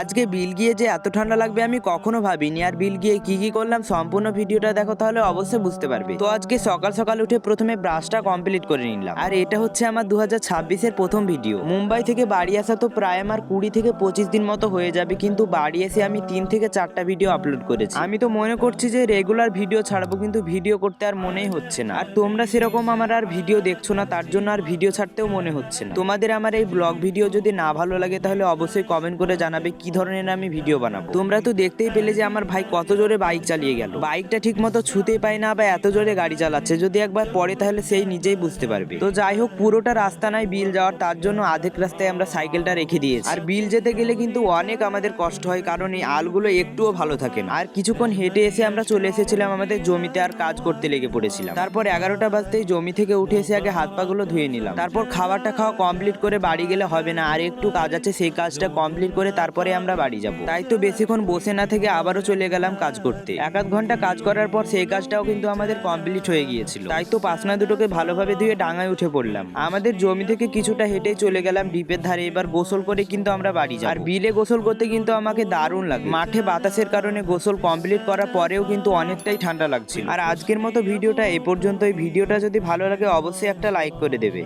আজকে বিল গিয়ে যে এত ঠান্ডা লাগবে আমি কখনো ভাবিনি। আর বিল গিয়ে কি কি করলাম সম্পূর্ণ ভিডিওটা দেখো তাহলে অবশ্যই বুঝতে পারবে। তো আজকে সকাল সকাল উঠে প্রথমে ব্রাশটা কমপ্লিট করে নিলাম। আর এটা হচ্ছে আমার দু হাজার প্রথম ভিডিও মুম্বাই থেকে বাড়ি আসা তো প্রায় আমার কুড়ি থেকে পঁচিশ দিন মতো হয়ে যাবে, কিন্তু বাড়ি এসে আমি তিন থেকে চারটা ভিডিও আপলোড করেছি। আমি তো মনে করছি যে রেগুলার ভিডিও ছাড়বো, কিন্তু ভিডিও করতে আর মনেই হচ্ছে না। আর তোমরা সেরকম আমার আর ভিডিও দেখছ না, তার জন্য আর ভিডিও ছাড়তেও মনে হচ্ছে না। তোমাদের আমার এই ব্লগ ভিডিও যদি না ভালো লাগে, তাহলে অবশ্যই কমেন্ট করে জানাবে কি ধরনের আমি ভিডিও বানাবো? তোমরা তো দেখতেই পেলে যে আমার ভাই কত জোরে বাইক চালিয়ে গেল। বাইকটা ঠিক মতো ছুতে পায় না বা এত জোরে গাড়ি চালাচ্ছে, যদি একবার পরে তাহলে সেই নিজেই বুঝতে পারবে। তো যাই হোক, পুরোটা রাস্তা নাই বিল যাওয়ার, তার জন্য আধেক রাস্তায় আমরা সাইকেলটা রেখে দিয়েছি। আর বিল যেতে গেলে কিন্তু অনেক আমাদের কষ্ট হয়, কারণ এই আলগুলো একটুও ভালো থাকে না। আর কিছুক্ষণ হেঁটে এসে আমরা চলে এসেছিলাম আমাদের জমিতে আর কাজ করতে লেগে পড়েছিলাম। তারপর এগারোটা বাজতেই জমি থেকে উঠে এসে আগে হাত পাগুলো ধুয়ে নিলাম। তারপর খাবারটা খাওয়া কমপ্লিট করে বাড়ি গেলে হবে না, আর একটু কাজ আছে, সেই কাজটা কমপ্লিট করে তারপরে আমরা বাড়ি যাব। তাই তো বেশিক্ষণ বসে না থেকে আবারও চলে গেলাম কাজ করতে। এক আধ ঘণ্টা কাজ করার পর সেই কাজটাও কিন্তু আমাদের কমপ্লিট হয়ে গিয়েছিল। তাই তো পাসনা দুটোকে ভালোভাবে ধুয়ে ডাঙায় উঠে পড়লাম। আমাদের জমি থেকে কিছুটা হেঁটে চলে গেলাম ডিপের ধারে। এবার গোসল করে কিন্তু আমরা বাড়ি যাই আর বিলে গোসল করতে কিন্তু আমাকে দারুণ লাগে। মাঠে বাতাসের কারণে গোসল কমপ্লিট করার পরেও কিন্তু অনেকটাই ঠান্ডা লাগছিল। আর আজকের মতো ভিডিওটা এ পর্যন্ত ভিডিওটা যদি ভালো লাগে অবশ্যই একটা লাইক করে দেবে।